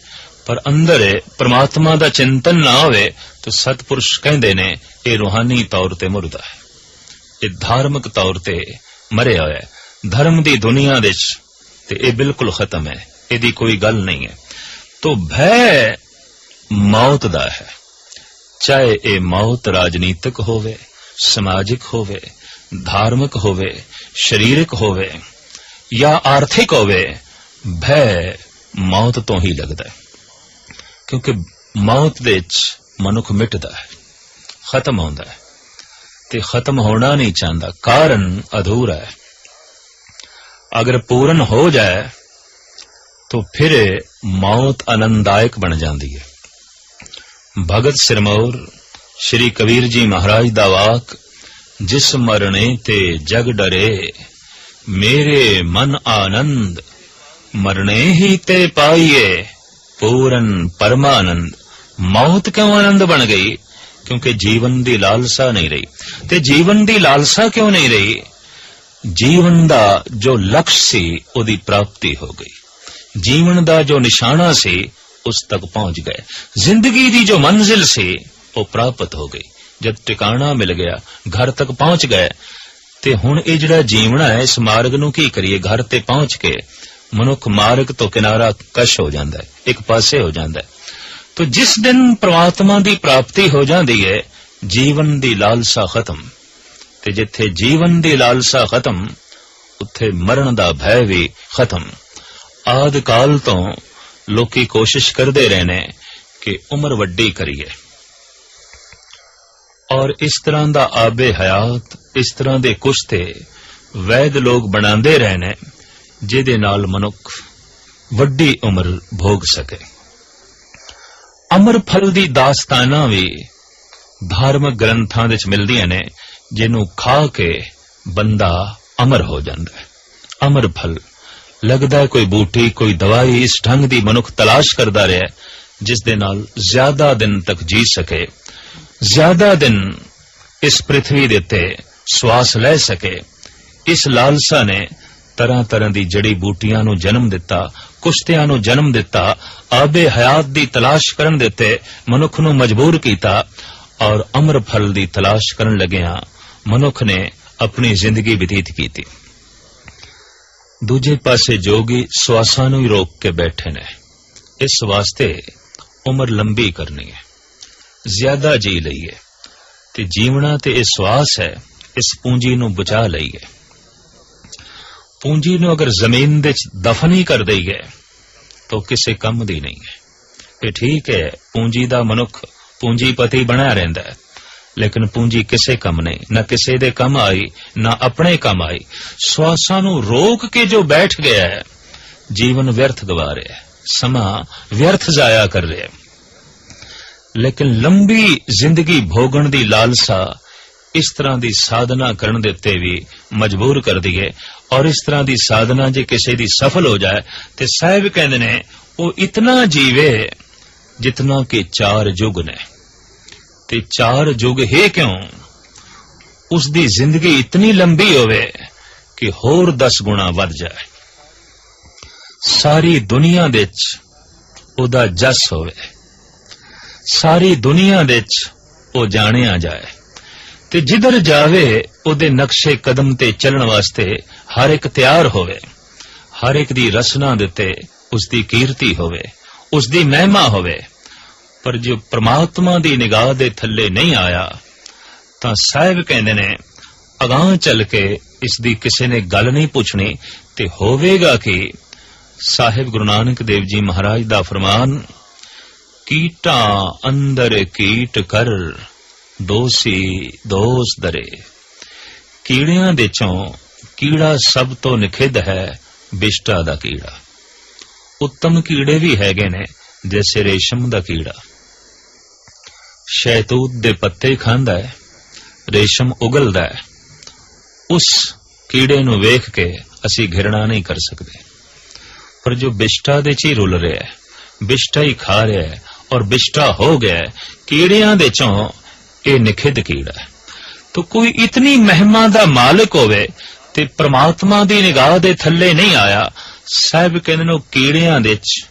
ਪਰ ਅੰਦਰ ਪ੍ਰਮਾਤਮਾ ਦਾ ਚਿੰਤਨ ਨਾ ਹੋਵੇ, ਤਾਂ ਸਤਪੁਰਸ਼ ਕਹਿੰਦੇ ਨੇ, ਇਹ ਰੂਹਾਨੀ ਤੌਰ ਤੇ ਮੁਰਦਾ ਹੈ। ਇਹ ਧਾਰਮਿਕ ਤੌਰ ਤੇ ਮਰਿਆ ਹੋਇਆ ਹੈ ਧਰਮ ਦੀ ਦੁਨੀਆ ਦੇ ਵਿੱਚ ਤੇ ਇਹ ਬਿਲਕੁਲ ਖਤਮ ਹੈ। ਇਹਦੀ ਕੋਈ ਗੱਲ ਨਹੀਂ ਹੈ। ਤੋ ਭੈ ਮੌਤ ਦਾ ਹੈ। ਚਾਹੇ ਇਹ ਮੌਤ ਰਾਜਨੀਤਿਕ ਹੋਵੇ, ਸਮਾਜਿਕ ਹੋਵੇ, ਧਾਰਮਿਕ ਹੋਵੇ, ਸਰੀਰਕ ਹੋਵੇ ਜਾਂ ਆਰਥਿਕ ਹੋਵੇ, ਭੈ ਮੌਤ ਤੋਂ ਹੀ ਲੱਗਦਾ ਹੈ। ਕਿਉਂਕਿ ਮੌਤ ਦੇ ਵਿੱਚ ਮਨੁੱਖ ਮਿਟਦਾ ਹੈ, ਖਤਮ ਹੁੰਦਾ ਹੈ। ਤੇ ਖਤਮ ਹੋਣਾ ਨਹੀਂ ਚਾਹੁੰਦਾ ਕਾਰਨ ਅਧੂਰਾ ਹੈ ਅਗਰ ਪੂਰਨ ਹੋ ਜਾਏ तो फिर मौत आनंददायक बन जाती है भगत सिरमौर श्री कबीर जी महाराज दा वाक जिस मरने ते जग डरे मेरे मन आनंद मरने ही ते पाइए पूरन परमानंद मौत क्यों आनंद बन गई ਕਿਉਂਕਿ ਜੀਵਨ ਦੀ ਲਾਲਸਾ ਨਹੀਂ ਰਹੀ। ਤੇ ਜੀਵਨ ਦੀ ਲਾਲਸਾ ਕਿਉਂ ਨਹੀਂ ਰਹੀ? ਜੀਵਨ ਦਾ ਜੋ ਲਕਸ਼ ਸੀ, ਉਹਦੀ ਪ੍ਰਾਪਤੀ ਹੋ ਗਈ। ਜੀਵਨ ਦਾ ਜੋ ਨਿਸ਼ਾਨਾ ਸੀ, ਉਸ ਤੱਕ ਪਹੁੰਚ ਗਏ। ਜ਼ਿੰਦਗੀ ਦੀ ਜੋ ਮੰਜ਼ਿਲ ਸੀ, ਉਹ ਪ੍ਰਾਪਤ ਹੋ ਗਈ। ਜਦ ਟਿਕਾਣਾ ਮਿਲ ਗਿਆ, ਘਰ ਤੱਕ ਪਹੁੰਚ ਗਏ, ਤੇ ਹੁਣ ਇਹ ਜਿਹੜਾ ਜੀਵਣਾ ਹੈ, ਇਸ ਮਾਰਗ ਨੂੰ ਕੀ ਕਰੀਏ? ਘਰ ਤੇ ਪਹੁੰਚ ਕੇ ਮਨੁੱਖ ਮਾਰਗ ਤੋਂ ਕਿਨਾਰਾ ਕਸ਼ ਹੋ ਜਾਂਦਾ ਹੈ, ਇੱਕ ਪਾਸੇ ਹੋ ਜਾਂਦਾ ਹੈ। ਤੋ ਜਿਸ ਦਿਨ ਪ੍ਰਮਾਤਮਾ ਦੀ ਪ੍ਰਾਪਤੀ ਹੋ ਜਾਂਦੀ ਹੈ, ਜੀਵਨ ਦੀ ਲਾਲਸਾ ਖਤਮ। ਤੇ ਜਿੱਥੇ ਜੀਵਨ ਦੀ ਲਾਲਸਾ ਖਤਮ, ਉੱਥੇ ਮਰਨ ਦਾ ਭੈ ਵੀ ਖਤਮ। ਆਦ ਕਾਲ ਤੋਂ ਲੋਕੀ ਕੋਸ਼ਿਸ਼ ਕਰਦੇ ਰਹੇ ਨੇ ਕਿ ਉਮਰ ਵੱਡੀ ਕਰੀਏ। ਔਰ ਇਸ ਤਰ੍ਹਾਂ ਦਾ ਆਬੇ ਹਯਾਤ, ਇਸ ਤਰ੍ਹਾਂ ਦੇ ਕੁਸ਼ਤੇ ਵੈਦ ਲੋਕ ਬਣਾਉਂਦੇ ਰਹੇ ਨੇ ਜਿਹਦੇ ਨਾਲ ਮਨੁੱਖ ਵੱਡੀ ਉਮਰ ਭੋਗ ਸਕੇ। ਅਮਰ ਫਲ ਦੀ ਦਾਸਤਾਨਾਂ ਵੀ ਧਾਰਮਿਕ ਗ੍ਰੰਥਾਂ ਵਿੱਚ ਮਿਲਦੀਆਂ ਨੇ, ਜਿਹਨੂੰ ਖਾ ਕੇ ਬੰਦਾ ਅਮਰ ਹੋ ਜਾਂਦਾ ਹੈ। ਅਮਰ ਫਲ ਲੱਗਦਾ ਹੈ ਕੋਈ ਬੂਟੀ, ਕੋਈ ਦਵਾਈ ਇਸ ਢੰਗ ਦੀ ਮਨੁੱਖ ਤਲਾਸ਼ ਕਰਦਾ ਰਿਹਾ ਜਿਸ ਦੇ ਨਾਲ ਜ਼ਿਆਦਾ ਦਿਨ ਤੱਕ ਜੀ ਸਕੇ। ਜ਼ਿਆਦਾ ਦਿਨ ਇਸ ਪ੍ਰithvi ਦੇ ਉੱਤੇ ਸਵਾਸ ਲੈ ਸਕੇ। ਇਸ ਲਾਲਸਾ ਨੇ ਤਰ੍ਹਾਂ ਤਰ੍ਹਾਂ ਦੀ ਜੜੀ ਬੂਟੀਆਂ ਨੂੰ ਜਨਮ ਦਿੱਤਾ ਕੁਸ਼ਤਿਆਂ ਨੂੰ ਜਨਮ ਦਿੱਤਾ ਆਬੇ ਹਯਾਤ ਦੀ ਤਲਾਸ਼ ਕਰਨ ਦੇ ਉੱਤੇ ਮਨੁੱਖ ਨੂੰ ਮਜਬੂਰ ਕੀਤਾ ਔਰ ਅਮਰ ਫਲ ਦੀ ਤਲਾਸ਼ ਕਰਨ ਲੱਗਿਆ ਮਨੁੱਖ ਨੇ ਆਪਣੀ ਜ਼ਿੰਦਗੀ ਬਤੀਤ ਕੀਤੀ। ਦੂਜੇ ਪਾਸੇ ਜੋਗੀ ਸਵਾਸਾਂ ਨੂੰ ਹੀ ਰੋਕ ਕੇ ਬੈਠੇ ਨੇ। ਇਸ ਵਾਸਤੇ ਉਮਰ ਲੰਬੀ ਕਰਨੀ ਹੈ। ਜ਼ਿਆਦਾ ਜੀ ਲਈਏ ਤੇ ਜੀਵਣਾ ਤੇ ਇਹ ਸਵਾਸ ਹੈ, ਇਸ ਪੂੰਜੀ ਨੂੰ ਬਚਾ ਲਈਏ। ਪੂੰਜੀ ਨੂੰ ਅਗਰ ਜ਼ਮੀਨ ਦੇ ਵਿੱਚ ਦਫਨ ਹੀ ਕਰ ਦਈਏ ਤਾਂ ਕਿਸੇ ਕੰਮ ਦੀ ਨਹੀਂ ਹੈ। ਇਹ ਠੀਕ ਹੈ, ਪੂੰਜੀ ਦਾ ਮਨੁੱਖ ਪੂੰਜੀਪਤੀ ਬਣਿਆ ਰਹਿੰਦਾ ਹੈ, ਲੇਕਿਨ ਪੂੰਜੀ ਕਿਸੇ ਕੰਮ ਨਹੀਂ, ਨਾ ਕਿਸੇ ਦੇ ਕੰਮ ਆਈ, ਨਾ ਆਪਣੇ ਕੰਮ ਆਈ। ਸਵਾਸਾਂ ਨੂੰ ਰੋਕ ਕੇ ਜੋ ਬੈਠ ਗਿਆ ਹੈ, ਜੀਵਨ ਵਿਅਰਥ ਗਵਾ ਰਿਹਾ ਹੈ, ਸਮਾਂ ਵਿਅਰਥ ਜ਼ਾਇਆ ਕਰ ਰਿਹਾ ਹੈ। ਲੇਕਿਨ ਲੰਬੀ ਜ਼ਿੰਦਗੀ ਭੋਗਣ ਦੀ ਲਾਲਸਾ ਇਸ ਤਰ੍ਹਾਂ ਦੀ ਸਾਧਨਾ ਕਰਨ ਦੇ ਉੱਤੇ ਵੀ ਮਜਬੂਰ ਕਰਦੀ ਹੈ ਔਰ ਇਸ ਤਰ੍ਹਾਂ ਦੀ ਸਾਧਨਾ ਜੇ ਕਿਸੇ ਦੀ ਸਫਲ ਹੋ ਜਾਏ, ਤੇ ਸਾਹਿਬ ਕਹਿੰਦੇ ਨੇ, ਉਹ ਇਤਨਾ ਜੀਵੇ ਜਿਤਨਾ ਕਿ ਚਾਰ ਯੁਗ ਨੇ। ਤੇ ਚਾਰ ਯੁਗ ਹੈ ਕਿਉਂ? ਉਸ ਦੀ ਜ਼ਿੰਦਗੀ ਇਤਨੀ ਲੰਬੀ ਹੋਵੇ ਕਿ ਹੋਰ 10 ਗੁਣਾ ਵੱਧ ਜਾਏ। ਸਾਰੀ ਦੁਨੀਆ ਦੇ ਵਿੱਚ ਉਹਦਾ ਜਸ ਹੋਵੇ। ਸਾਰੀ ਦੁਨੀਆ ਦੇ ਵਿੱਚ ਉਹ ਜਾਣਿਆ ਜਾਏ। ਤੇ ਜਿੱਧਰ ਜਾਵੇ, ਉਹਦੇ ਨਕਸ਼ੇ ਕਦਮ ਤੇ ਚੱਲਣ ਵਾਸਤੇ ਹਰ ਇੱਕ ਤਿਆਰ ਹੋਵੇ। ਹਰ ਇੱਕ ਦੀ ਰਸਨਾ ਦਿੱਤੇ ਤੇ ਉਸ ਦੀ ਕੀਰਤੀ ਹੋਵੇ ਉਸ ਦੀ ਮਹਿਮਾ ਹੋਵੇ। ਪਰ ਜੋ ਪ੍ਰਮਾਤਮਾ ਦੀ ਨਿਗਾਹ ਦੇ ਥੱਲੇ ਨਹੀਂ ਆਇਆ, ਤਾਂ ਸਾਹਿਬ ਕਹਿੰਦੇ ਨੇ, ਅਗਾਹ ਚੱਲ ਕੇ ਇਸ ਦੀ ਕਿਸੇ ਨੇ ਗੱਲ ਨਹੀਂ ਪੁੱਛਣੀ ਤੇ ਹੋਵੇਗਾ ਕਿ? ਸਾਹਿਬ ਗੁਰੂ ਨਾਨਕ ਦੇਵ ਜੀ ਮਹਾਰਾਜ ਦਾ ਫਰਮਾਨ, ਕੀਟਾਂ ਅੰਦਰ ਕੀਟ ਕਰ। ਦੋਸੀ ਦੋਸ ਦਰੇ, ਕੀੜਿਆਂ ਦੇ ਚੋਂ ਕੀੜਾ ਸਭ ਤੋਂ ਨਿਖਿੱਧ ਹੈ, ਬਿਸ਼ਟਾ ਦਾ ਕੀੜਾ। ਉੱਤਮ ਕੀੜੇ ਵੀ ਹੈਗੇ ਨੇ, ਜੈਸੇ ਰੇਸ਼ਮ ਦਾ ਕੀੜਾ। ਸ਼ੈਤੂਤ ਦੇ ਪੱਤੇ ਖਾਂਦਾ ਹੈ, ਰੇਸ਼ਮ ਉਗਲਦਾ ਹੈ। ਉਸ ਕੀੜੇ ਨੂੰ ਵੇਖ ਕੇ ਅਸੀਂ ਘਿਰਣਾ ਨਹੀਂ ਕਰ ਸਕਦੇ। ਪਰ ਜੋ ਬਿਸ਼ਟਾ ਦੇ ਚ ਹੀ ਰੁਲ ਰਿਹਾ ਹੈ, ਬਿਸ਼ਟਾ ਹੀ ਖਾ ਰਿਹਾ ਹੈ ਔਰ ਬਿਸ਼ਟਾ ਹੋ ਗਿਆ ਕੀੜਿਆਂ ਦੇ ਚੋਂ ਇਹ ਨਿਖਿੱਧ ਕੀੜਾ ਹੈ। ਤੋ ਕੋਈ ਇਤਨੀ ਮਹਿਮਾ ਦਾ ਮਾਲਕ ਹੋਵੇ ਤੇ ਪ੍ਰਮਾਤਮਾ ਦੀ ਨਿਗਾਹ ਦੇ ਥੱਲੇ ਨਹੀਂ ਆਇਆ, ਸਾਹਿਬ ਕਹਿੰਦੇ ਨੇ ਕੀੜਿਆਂ ਦੇ ਵਿੱਚ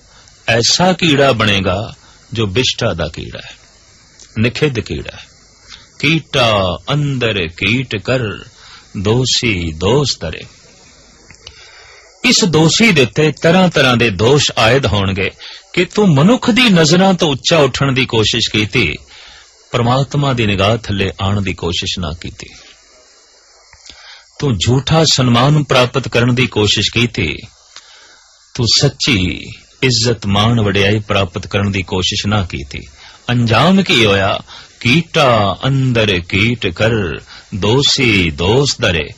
ਐਸਾ ਕੀੜਾ ਬਣੇਗਾ ਜੋ ਬਿਸ਼ਟਾ ਦਾ ਕੀੜਾ ਹੈ, ਨਿਖਿੱਧ ਕੀੜਾ ਹੈ। ਕੀਟਾ ਅੰਦਰ ਕੀਟ ਕਰ, ਦੋਸ਼ੀ ਦੋਸ਼ ਤਰੇ। ਇਸ ਦੋਸ਼ੀ ਦੇ ਉੱਤੇ ਤਰ੍ਹਾਂ ਤਰ੍ਹਾਂ ਦੇ ਦੋਸ਼ ਆਇਦ ਹੋਣਗੇ ਕਿ ਤੂੰ ਮਨੁੱਖ ਦੀ ਨਜ਼ਰਾਂ ਤੋਂ ਉੱਚਾ ਉੱਠਣ ਦੀ ਕੋਸ਼ਿਸ਼ ਕੀਤੀ ਪਰਮਾਤਮਾ ਦੀ ਨਿਗਾਹ ਥੱਲੇ ਆਉਣ ਦੀ ਕੋਸ਼ਿਸ਼ ਨਾ ਕੀਤੀ। ਤੂੰ ਝੂਠਾ ਸਨਮਾਨ ਪ੍ਰਾਪਤ ਕਰਨ ਦੀ ਕੋਸ਼ਿਸ਼ ਕੀਤੀ। ਤੂੰ ਸੱਚੀ ਇੱਜ਼ਤ ਮਾਣ ਵਡਿਆਈ ਪ੍ਰਾਪਤ ਕਰਨ ਦੀ ਕੋਸ਼ਿਸ਼ ਨਾ ਕੀਤੀ। ਅੰਜਾਮ ਕੀ ਹੋਇਆ? ਕੀਟਾ ਅੰਦਰ ਕੀਟ ਕਰ, ਦੋਸੀ ਦੋਸ ਦਰੇ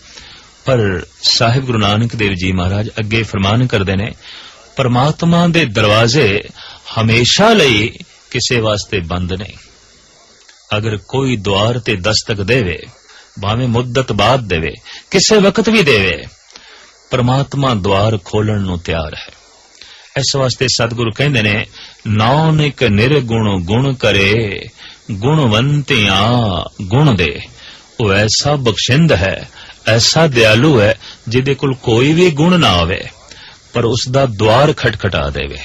ਪਰ ਸਾਹਿਬ ਗੁਰੂ ਨਾਨਕ ਦੇਵ ਜੀ ਮਹਾਰਾਜ ਅੱਗੇ ਫਰਮਾਨ ਕਰਦੇ ਨੇ, ਪਰਮਾਤਮਾ ਦੇ ਦਰਵਾਜ਼ੇ ਹਮੇਸ਼ਾ ਲਈ ਕਿਸੇ ਵਾਸਤੇ ਬੰਦ ਨਹੀਂ ਅਗਰ ਕੋਈ ਦੁਆਰ ਤੇ ਦਸਤਕ ਦੇਵੇ, ਭਾਵੇਂ ਮੁੱਦਤ ਬਾਅਦ ਦੇਵੇ, ਕਿਸੇ ਵਕਤ ਵੀ ਦੇਵੇ, ਪਰਮਾਤਮਾ ਦੁਆਰ ਖੋਲਣ ਨੂੰ ਤਿਆਰ ਹੈ। ਇਸ ਵਾਸਤੇ ਸਤਿਗੁਰੂ ਕਹਿੰਦੇ ਨੇ, ਨਾਨਕ ਨਿਰਗੁਣ ਗੁਣ ਕਰੇ, ਗੁਣਵੰਤਿਆਂ ਗੁਣ ਦੇ। ਉਹ ਐਸਾ ਬਖਸ਼ਿੰਦ ਹੈ, ਐਸਾ ਦਿਆਲੂ ਹੈ, ਜਿਹਦੇ ਕੋਲ ਕੋਈ ਵੀ ਗੁਣ ਨਾ ਆਵੇ, ਪਰ ਉਸ ਦਾ ਦਵਾਰ ਖਟਖਟਾ ਦੇਵੇ।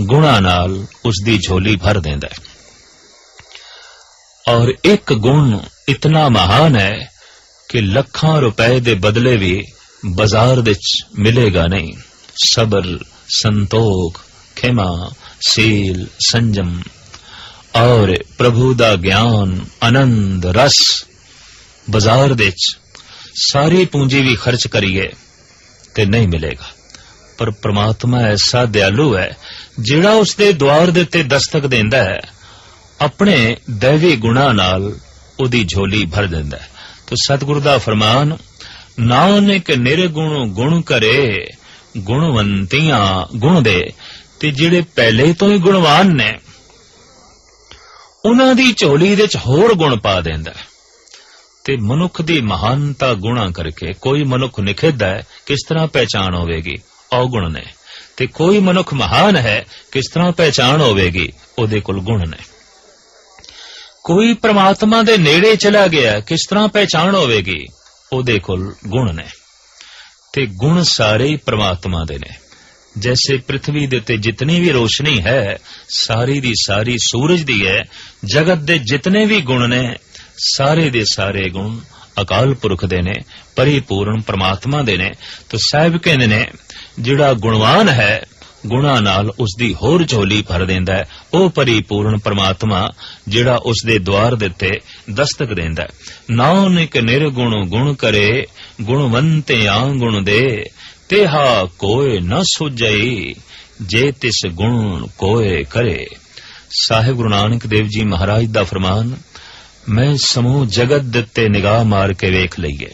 ਗੁਣਾ ਨਾਲ ਉਸ ਦੀ ਝੋਲੀ ਭਰ ਦਿੰਦਾ ਹੈ। ਔਰ ਇੱਕ ਗੁਣ ਇਤਨਾ ਮਹਾਨ ਹੈ ਕਿ ਲੱਖਾਂ ਰੁਪਏ ਦੇ ਬਦਲੇ ਵੀ ਬਾਜ਼ਾਰ ਵਿੱਚ ਮਿਲੇਗਾ ਨਹੀਂ। ਸਬਰ, ਸੰਤੋਖ, ਖਿਮਾ, ਸੀਲ, ਸੰਜਮ ਔਰ ਪ੍ਰਭੂ ਦਾ ਗਿਆਨ, ਆਨੰਦ, ਰਸ ਬਾਜ਼ਾਰ ਵਿੱਚ ਸਾਰੀ ਪੂੰਜੀ ਵੀ ਖਰਚ ਕਰੀਏ ਤੇ ਨਹੀਂ ਮਿਲੇਗਾ। ਪਰ ਪ੍ਰਮਾਤਮਾ ਐਸਾ ਦਿਆਲੂ ਹੈ ਜਿਹੜਾ ਉਸ ਦੇ ਦਵਾਰ ਦੇ ਉੱਤੇ ਦਸਤਕ ਦਿੰਦਾ ਹੈ। ਆਪਣੇ ਦੈਵੀ ਗੁਣਾ ਨਾਲ ਉਹਦੀ ਝੋਲੀ ਭਰ ਦਿੰਦਾ ਹੈ। ਤੋ ਸਤਿਗੁਰੂ ਦਾ ਫਰਮਾਨ, ਨਾਨਕ ਨਿਰਗੁਣ ਗੁਣ ਕਰੇ, ਗੁਣਵੰਤੀਆਂ ਗੁਣ ਦੇ। ਤੇ ਜਿਹੜੇ ਪਹਿਲੇ ਤੋਂ ਹੀ ਗੁਣਵਾਨ ਨੇ, ਉਹਨਾਂ ਦੀ ਝੋਲੀ ਦੇ ਹੋਰ ਗੁਣ ਪਾ ਦਿੰਦਾ ਹੈ। ਤੇ ਮਨੁੱਖ ਦੀ ਮਹਾਨਤਾ ਗੁਣਾ ਕਰਕੇ ਕੋਈ ਮਨੁੱਖ ਨਿਖਿੱਧ ਹੈ, ਕਿਸ ਤਰ੍ਹਾਂ ਪਹਿਚਾਣ ਹੋਵੇਗੀ? ਔਗੁਣ ਨੇ। ਤੇ ਕੋਈ ਮਨੁੱਖ ਮਹਾਨ ਹੈ, ਕਿਸ ਤਰ੍ਹਾਂ ਪਹਿਚਾਣ ਹੋਵੇਗੀ? ਉਹਦੇ ਕੋਲ ਗੁਣ ਨੇ। ਕੋਈ ਪ੍ਰਮਾਤਮਾ ਦੇ ਨੇੜੇ ਚਲਾ ਗਿਆ, ਕਿਸ ਤਰ੍ਹਾਂ ਪਹਿਚਾਣ ਹੋਵੇਗੀ? ਉਹਦੇ ਕੋਲ ਗੁਣ ਨੇ। ਤੇ ਗੁਣ ਸਾਰੇ ਪ੍ਰਮਾਤਮਾ ਦੇ ਨੇ। ਜੈਸੇ ਪ੍ਰithvi ਦੇ ਤੇ ਜਿਤਨੀ ਵੀ ਰੋਸ਼ਨੀ ਹੈ, ਸਾਰੀ ਦੀ ਸਾਰੀ ਸੂਰਜ ਦੀ ਹੈ, ਜਗਤ ਦੇ ਜਿਤਨੇ ਵੀ ਗੁਣ ਨੇ, ਸਾਰੇ ਦੇ ਸਾਰੇ ਗੁਣ ਅਕਾਲ ਪੁਰਖ ਦੇ ਨੇ, ਪਰਿਪੂਰਨ ਪ੍ਰਮਾਤਮਾ ਦੇ ਨੇ। ਤਾਂ ਸਾਹਿਬ ਕਹਿੰਦੇ ਨੇ, ਜਿਹੜਾ ਗੁਣਵਾਨ ਹੈ ਗੁਣਾ ਨਾਲ ਉਸ ਦੀ ਹੋਰ ਝੋਲੀ ਭਰ ਦਿੰਦਾ ਹੈ। ਉਹ ਪਰਿਪੂਰਨ ਪ੍ਰਮਾਤਮਾ, ਜਿਹੜਾ ਉਸ ਦੇ ਦਵਾਰ ਦੇ ਦਸਤਕ ਦਿੰਦਾ ਹੈ। ਨਾਨਕ ਨਿਰਗੁਣ ਗੁਣ ਕਰੇ, ਗੁਣਵੰਤੇ ਗੁਣ ਦੇ। ਤੇਹਾ ਕੋਏ ਨਾ ਸੁਝਈ, ਜੇ ਤਿਸ ਗੁਣ ਕੋਏ ਕਰੇ। ਸਾਹਿਬ ਗੁਰੂ ਨਾਨਕ ਦੇਵ ਜੀ ਮਹਾਰਾਜ ਦਾ ਫਰਮਾਨ, ਮੈਂ ਸਮੂਹ ਜਗਤ ਦੇ ਨਿਗਾਹ ਮਾਰ ਕੇ ਵੇਖ ਲਈਏ।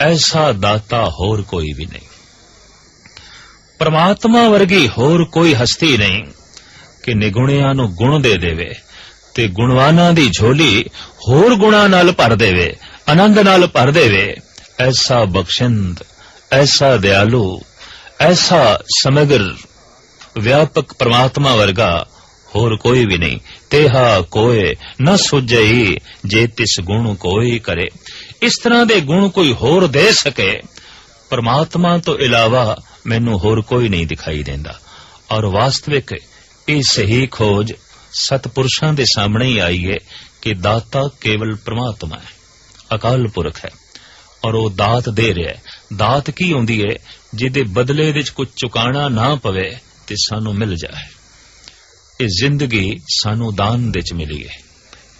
ਐਸਾ ਦਾਤਾ ਹੋਰ ਕੋਈ ਵੀ ਨਹੀਂ। ਪ੍ਰਮਾਤਮਾ ਵਰਗੀ ਹੋਰ ਕੋਈ ਹਸਤੀ ਨਹੀਂ ਕਿ ਨਿਗੁਣਿਆਂ ਨੂੰ ਗੁਣ ਦੇ ਦੇਵੇ ਤੇ ਗੁਣਵਾਨਾਂ ਦੀ ਝੋਲੀ ਹੋਰ ਗੁਣਾਂ ਨਾਲ ਭਰ ਦੇਵੇ, ਆਨੰਦ ਨਾਲ ਭਰ ਦੇਵੇ। ਐਸਾ ਬਖਸ਼ਿੰਦ, ਐਸਾ ਦਿਆਲੂ, ਐਸਾ ਸਮਗਰ ਵਿਆਪਕ ਪ੍ਰਮਾਤਮਾ ਵਰਗਾ ਹੋਰ ਕੋਈ ਵੀ ਨਹੀਂ। ਤੇਹਾ ਕੋਏ ਨਾ ਸੁਝਈ ਜੇ ਤਿਸ ਗੁਣ ਕੋਈ ਕਰੇ। ਇਸ ਤਰ੍ਹਾਂ ਦੇ ਗੁਣ ਕੋਈ ਹੋਰ ਦੇ ਸਕੇ। ਪਰਮਾਤਮਾ ਤੋਂ ਇਲਾਵਾ ਮੈਨੂੰ ਹੋਰ ਕੋਈ ਨਹੀਂ ਦਿਖਾਈ ਦਿੰਦਾ। ਔਰ ਵਾਸਤਵਿਕ ਇਹ ਸਹੀ ਖੋਜ ਸਤਪੁਰਸ਼ਾਂ ਦੇ ਸਾਹਮਣੇ ਹੀ ਆਈ ਹੈ ਕਿ ਦਾਤਾ ਕੇਵਲ ਪ੍ਰਮਾਤਮਾ ਹੈ, ਅਕਾਲ ਪੁਰਖ ਹੈ। ਔਰ ਉਹ ਦਾਤ ਦੇ ਰਿਹਾ ਹੈ। ਦਾਤ ਕੀ ਹੁੰਦੀ ਹੈ? ਜਿਹਦੇ ਬਦਲੇ ਵਿੱਚ ਕੁਝ ਚੁਕਾਣਾ ਨਾ ਪਵੇ ਤੇ ਸਾਨੂੰ ਮਿਲ ਜਾਏ। ਇਹ ਜ਼ਿੰਦਗੀ ਸਾਨੂੰ ਦਾਨ ਵਿੱਚ ਮਿਲੀ ਹੈ।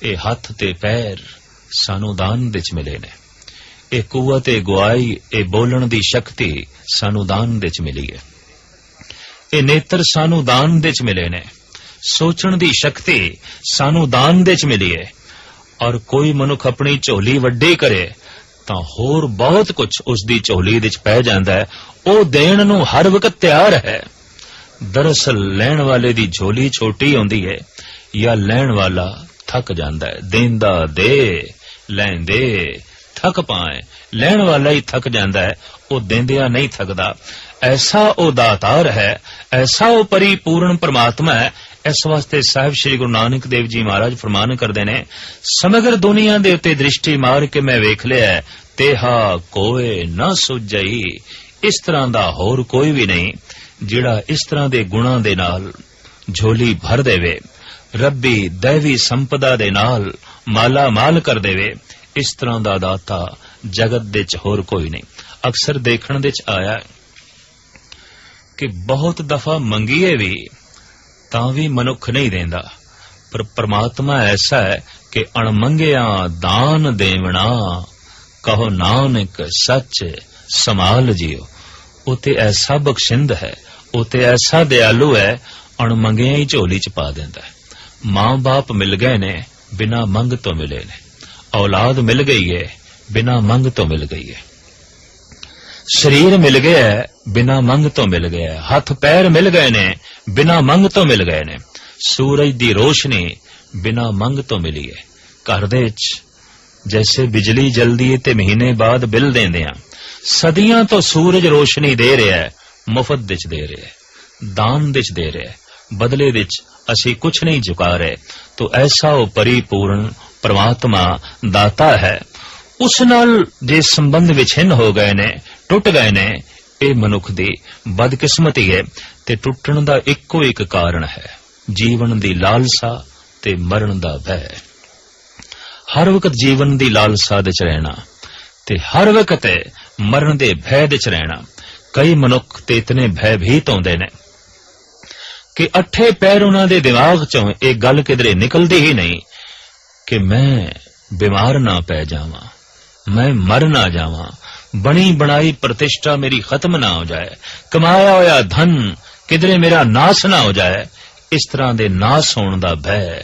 ਇਹ ਹੱਥ ਤੇ ਪੈਰ ਸਾਨੂੰ ਦਾਨ ਵਿੱਚ ਮਿਲੇ ਨੇ। ਇਹ ਕੂਵਤ ਇਹ ਗਵਾਈ ਇਹ ਬੋਲਣ ਦੀ ਸ਼ਕਤੀ ਸਾਨੂੰ ਦਾਨ ਦੇ ਵਿੱਚ ਮਿਲੀ ਹੈ। ਇਹ ਨੇਤਰ ਸਾਨੂੰ ਦਾਨ ਦੇ ਵਿੱਚ ਮਿਲੇ ਨੇ। ਸੋਚਣ ਦੀ ਸ਼ਕਤੀ ਸਾਨੂੰ ਦਾਨ ਦੇ ਵਿੱਚ ਮਿਲੀ ਹੈ। ਔਰ ਕੋਈ ਮਨੁੱਖ ਆਪਣੀ ਝੋਲੀ ਵੱਡੀ ਕਰੇ, ਤਾਂ ਹੋਰ ਬਹੁਤ ਕੁਝ ਉਸ ਦੀ ਝੋਲੀ ਵਿੱਚ ਪੈ ਜਾਂਦਾ ਹੈ। ਉਹ ਦੇਣ ਨੂੰ ਹਰ ਵਕਤ ਤਿਆਰ ਹੈ। ਦਰਅਸਲ ਲੈਣ ਵਾਲੇ ਦੀ ਝੋਲੀ ਛੋਟੀ ਹੁੰਦੀ ਹੈ ਜਾਂ ਲੈਣ ਵਾਲਾ ਥੱਕ ਜਾਂਦਾ ਹੈ। ਦੇਂਦਾ ਦੇ, ਲੈਂਦੇ ਥੱਕ ਪਾਏ। ਲੈਣ ਵਾਲਾ ਹੀ ਥੱਕ ਜਾਂਦਾ ਹੈ, ਉਹ ਦਿੰਦਿਆ ਨਹੀਂ ਥੱਕਦਾ। ਐਸਾ ਉਹ ਦਾਤਾਰ ਹੈ, ਐਸਾ ਉਹ ਪਰਿਪੂਰਨ ਪਰਮਾਤਮਾ ਹੈ, ਇਸ ਵਾਸਤੇ ਸਾਹਿਬ ਸ੍ਰੀ ਗੁਰੂ ਨਾਨਕ ਦੇਵ ਜੀ ਮਹਾਰਾਜ ਫਰਮਾਨ ਕਰਦੇ ਨੇ, ਸਮਗਰ ਦੁਨੀਆ ਦੇ ਉੱਤੇ ਦ੍ਰਿਸ਼ਟੀ ਮਾਰ ਕੇ ਮੈਂ ਵੇਖ ਲਿਆ ਤੇਹਾ ਕੋਏ ਨਾ ਸੁਝਈ। ਇਸ ਤਰ੍ਹਾਂ ਦਾ ਹੋਰ ਕੋਈ ਵੀ ਨਹੀਂ, ਜਿਹੜਾ ਇਸ ਤਰ੍ਹਾਂ ਦੇ ਗੁਣਾਂ ਦੇ ਨਾਲ ਝੋਲੀ ਭਰ ਦੇਵੇ, ਰੱਬੀ ਦੇਵੀ ਸੰਪਦਾ ਦੇ ਨਾਲ ਮਾਲਾ ਮਾਲ ਕਰ ਦੇਵੇ। ਇਸ ਤਰ੍ਹਾਂ ਦਾ ਦਾਤਾ ਜਗਤ ਦੇ ਚ ਹੋਰ ਕੋਈ ਨਹੀਂ। ਅਕਸਰ ਦੇਖਣ ਦੇ ਚ ਆਇਆ ਕਿ ਬਹੁਤ ਦਫਾ ਮੰਗੀਏ ਵੀ ਤਾਂ ਵੀ ਮਨੁੱਖ ਨਹੀਂ ਦਿੰਦਾ। ਪਰ ਪ੍ਰਮਾਤਮਾ ਐਸਾ ਹੈ ਕਿ ਅਣਮੰਗਿਆ ਦਾਨ ਦੇਵਣਾ, ਕਹੋ ਨਾਨਕ ਸੱਚ ਸਮਾਲ ਜਿਓ। ਉਹ ਤੇ ਐਸਾ ਬਖਸ਼ਿੰਦ ਹੈ, ਉਹ ਤੇ ਐਸਾ ਦਿਆਲੂ ਹੈ, ਅਣਮੰਗਿਆ ਹੀ ਝੋਲੀ ਚ ਪਾ ਦਿੰਦਾ ਹੈ। ਮਾਂ-ਬਾਪ ਮਿਲ ਗਏ ਨੇ, ਬਿਨਾ ਮੰਗ ਤੋਂ ਮਿਲੇ ਨੇ। ਔਲਾਦ ਮਿਲ ਗਈ ਹੈ ਬਿਨਾ ਮੰਗ ਤੋਂ ਮਿਲ ਗਈ ਹੈ ਸਰੀਰ ਮਿਲ ਗਿਆ ਬਿਨਾ ਮੰਗ ਤੋਂ ਮਿਲ ਗਿਆ ਹੱਥ ਪੈਰ ਮਿਲ ਗਏ ਨੇ, ਬਿਨਾ ਮੰਗ ਤੋਂ ਮਿਲ ਗਏ ਨੇ। ਸੂਰਜ ਦੀ ਰੋਸ਼ਨੀ ਬਿਨਾ ਮੰਗ ਤੋਂ ਮਿਲੀ ਹੈ ਘਰ ਦੇ ਵਿੱਚ ਜੈਸੇ ਬਿਜਲੀ ਜਲਦੀ ਹੈ ਤੇ ਮਹੀਨੇ ਬਾਅਦ ਬਿੱਲ ਦਿੰਦੇ ਆ। ਸਦੀਆਂ ਤੋਂ ਸੂਰਜ ਰੋਸ਼ਨੀ ਦੇ ਰਿਹਾ ਹੈ ਮੁਫਤ ਵਿੱਚ ਦੇ ਰਿਹਾ ਹੈ ਦਾਨ ਵਿੱਚ ਦੇ ਰਿਹਾ ਹੈ ਬਦਲੇ ਵਿੱਚ ਅਸੀਂ ਕੁਝ ਨਹੀਂ ਝੁਕਾ ਰਹੇ। ਤੋ ਐਸਾ ਉਹ ਪਰਿਪੂਰਨ ਪ੍ਰਮਾਤਮਾ ਦਾਤਾ ਹੈ। ਉਸ ਨਾਲ ਜੇ ਸੰਬੰਧ ਵਿਛਿੰਨ ਹੋ ਗਏ ਨੇ, ਟੁੱਟ ਗਏ ਨੇ, ਇਹ ਮਨੁੱਖ ਦੀ ਬਦਕਿਸਮਤੀ ਹੈ ਤੇ ਟੁੱਟਣ ਦਾ ਇੱਕੋ ਇੱਕ ਕਾਰਨ ਹੈ। ਜੀਵਨ ਦੀ ਲਾਲਸਾ ਤੇ ਮਰਨ ਦਾ ਭੈ। ਹਰ ਵਕਤ ਜੀਵਨ ਦੀ ਲਾਲਸਾ ਦੇ ਚ ਰਹਿਣਾ ਤੇ ਹਰ ਵਕਤ ਮਰਨ ਦੇ ਭੈ ਦੇ ਚ ਰਹਿਣਾ। ਕਈ ਮਨੁੱਖ ਤੇ ਇਤਨੇ ਭੈਭੀਤ ਆਉਂਦੇ ਨੇ ਕਿ ਅੱਠੇ ਪੈਰ ਉਹਨਾਂ ਦੇ ਦਿਮਾਗ ਚੋਂ ਇਹ ਗੱਲ ਕਿਧਰੇ ਨਿਕਲਦੀ ਹੀ ਨਹੀਂ। ਕਿ ਮੈਂ ਬਿਮਾਰ ਨਾ ਪੈ ਜਾਵਾਂ, ਮੈਂ ਮਰ ਨਾ ਜਾਵਾਂ, ਬਣੀ ਬਣਾਈ ਪ੍ਰਤਿਸ਼ਠਾ ਮੇਰੀ ਖਤਮ ਨਾ ਹੋ ਜਾਏ, ਕਮਾਇਆ ਹੋਇਆ ਧਨ ਕਿਧਰੇ ਮੇਰਾ ਨਾਸ ਨਾ ਹੋ ਜਾਏ, ਇਸ ਤਰ੍ਹਾਂ ਦੇ ਨਾਸ ਹੋਣ ਦਾ ਭੈ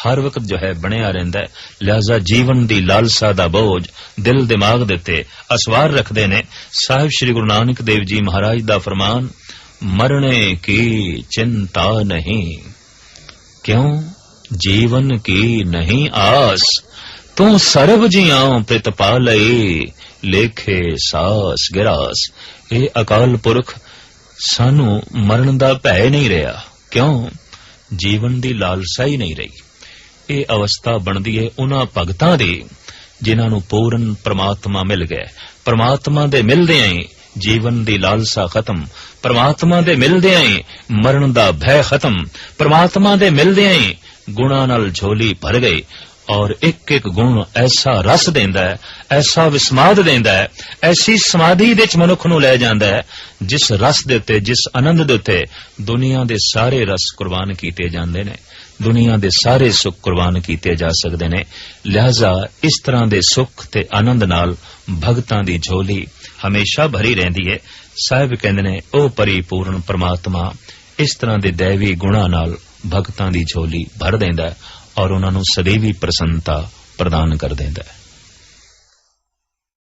ਹਰ ਵਕਤ ਜੋ ਹੈ ਬਣਿਆ ਰਹਿੰਦਾ ਹੈ। ਲਿਹਾਜ਼ਾ ਜੀਵਨ ਦੀ ਲਾਲਸਾ ਦਾ ਬੋਝ ਦਿਲ ਦਿਮਾਗ ਦੇ ਉੱਤੇ ਅਸਵਾਰ ਰੱਖਦੇ ਨੇ। ਸਾਹਿਬ ਸ੍ਰੀ ਗੁਰੂ ਨਾਨਕ ਦੇਵ ਜੀ ਮਹਾਰਾਜ ਦਾ ਫਰਮਾਨ, ਮਰਨੇ ਕੀ ਚਿੰਤਾ ਨਹੀਂ। ਕਿਉਂ? ਜੀਵਨ ਕੀ ਨਹੀਂ ਆਸ? ਤੂੰ ਸਰਬ ਜੀਆਂ ਪ੍ਰਿਤਪਾ ਲਈ ਲੇਖੇ ਸਾਸ ਗਿਰਾਸ। ਇਹ ਅਕਾਲ ਪੁਰਖ ਸਾਨੂੰ ਮਰਨ ਦਾ ਭੈ ਨਹੀਂ ਰਿਹਾ। ਕਿਉਂ? ਜੀਵਨ ਦੀ ਲਾਲਸਾ ਹੀ ਨਹੀਂ ਰਹੀ। ਇਹ ਅਵਸਥਾ ਬਣਦੀ ਹੈ ਉਹਨਾਂ ਭਗਤਾਂ ਦੀ, ਜਿਨ੍ਹਾਂ ਨੂੰ ਪੂਰਨ ਪ੍ਰਮਾਤਮਾ ਮਿਲ ਗਿਆ। ਪ੍ਰਮਾਤਮਾ ਦੇ ਮਿਲਦਿਆਂ ਹੀ ਜੀਵਨ ਦੀ ਲਾਲਸਾ ਖਤਮ। ਪ੍ਰਮਾਤਮਾ ਦੇ ਮਿਲਦਿਆਂ ਹੀ ਮਰਨ ਦਾ ਭੈ ਖਤਮ। ਪ੍ਰਮਾਤਮਾ ਦੇ ਮਿਲਦਿਆਂ ਹੀ ਗੁਣਾ ਨਾਲ ਝੋਲੀ ਭਰ ਗਈ ਔਰ ਇੱਕ ਇੱਕ ਗੁਣ ਐਸਾ ਰਸ ਦਿੰਦਾ ਹੈ, ਐਸਾ ਵਿਸਮਾਦ ਦਿੰਦਾ ਹੈ, ਐਸੀ ਸਮਾਧੀ ਦੇ ਚ ਮਨੁੱਖ ਨੂੰ ਲੈ ਜਾਂਦਾ ਹੈ, ਜਿਸ ਰਸ ਦੇ ਉੱਤੇ, ਜਿਸ ਆਨੰਦ ਦੇ ਉੱਤੇ ਦੁਨੀਆ ਦੇ ਸਾਰੇ ਰਸ ਕੁਰਬਾਨ ਕੀਤੇ ਜਾਂਦੇ ਨੇ। ਦੁਨੀਆ ਦੇ ਸਾਰੇ ਸੁੱਖ ਕੁਰਬਾਨ ਕੀਤੇ ਜਾ ਸਕਦੇ ਨੇ। ਲਿਹਾਜ਼ਾ ਇਸ ਤਰ੍ਹਾਂ ਦੇ ਸੁੱਖ ਤੇ ਆਨੰਦ ਨਾਲ ਭਗਤਾਂ ਦੀ ਝੋਲੀ ਹਮੇਸ਼ਾ ਭਰੀ ਰਹਿੰਦੀ ਹੈ। ਸਾਹਿਬ ਕਹਿੰਦੇ ਨੇ, ਉਹ ਪਰਿਪੂਰਨ ਪ੍ਰਮਾਤਮਾ ਇਸ ਤਰ੍ਹਾਂ ਦੇ ਦੇਵੀ ਗੁਣਾ ਨਾਲ ਭਗਤਾਂ ਦੀ ਝੋਲੀ ਭਰ ਦਿੰਦਾ ਹੈ ਔਰ ਉਹਨਾਂ ਨੂੰ ਸਦੀਵੀ ਪ੍ਰਸੰਨਤਾ ਪ੍ਰਦਾਨ ਕਰ ਦਿੰਦਾ ਹੈ।